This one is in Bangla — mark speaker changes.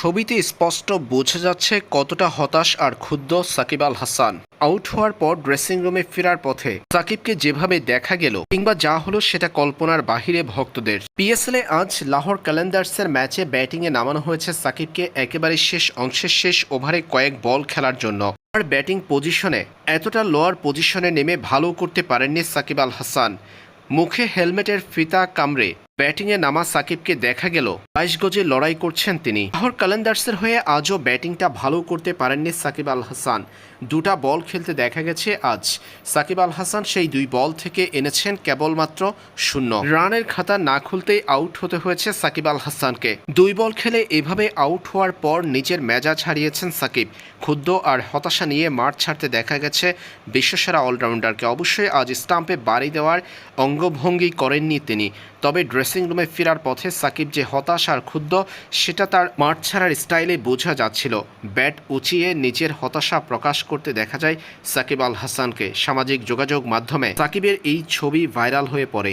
Speaker 1: ছবিতে স্পষ্ট বোঝা যাচ্ছে কতটা হতাশ আর ক্ষুব্ধ সাকিব আল হাসান। আউট হওয়ার পর ড্রেসিং রুমে ফেরার পথে সাকিবকে যেভাবে দেখা গেল কিংবা যা হলো সেটা কল্পনার বাহিরে ভক্তদের। পিএসএলে আজ লাহোর ক্যালেন্ডার্সের ম্যাচে ব্যাটিংয়ে নামানো হয়েছে সাকিবকে একেবারে শেষ অংশের শেষ ওভারে কয়েক বল খেলার জন্য। আর ব্যাটিং পজিশনে এতটা লোয়ার পজিশনে নেমে ভালো করতে পারেননি সাকিব আল হাসান। মুখে হেলমেটের ফিতা কামড়ে ব্যাটিংয়ে নামা সাকিবকে দেখা গেল। বাইশ গজে লড়াই করছেন তিনি। লাহোর কালেন্ডার্সের হয়ে আজও ব্যাটিংটা ভালো করতে পারেননি সাকিব আল হাসান। দুটা বল খেলতে দেখা গেছে আজ। সাকিব আল হাসান সেই দুই বল থেকে এনেছেন কেবলমাত্র শূন্য। রানের খাতা না খুলতেই আউট হতে হয়েছে সাকিব আল হাসানকে। দুই বল খেলে এভাবে আউট হওয়ার পর নিজের মেজাজ হারিয়েছেন সাকিব। ক্ষুদ্র আর হতাশা নিয়ে মাঠ ছাড়তে দেখা গেছে বিশ্বসেরা অলরাউন্ডারকে। অবশ্যই আজ স্টাম্পে বাড়ি দেওয়ার অঙ্গভঙ্গি করেননি তিনি। তবে ড্রেসিং রুমে ফেরার পথে সাকিব যে হতাশ আর ক্ষুব্ধ, সেটা তার মাঠ ছাড়ার স্টাইলে বোঝা যাচ্ছিল। ব্যাট উঁচিয়ে নিজের হতাশা প্রকাশ করতে দেখা যায় সাকিব আল হাসানকে। সামাজিক যোগাযোগ মাধ্যমে সাকিবের এই ছবি ভাইরাল হয়ে পড়ে।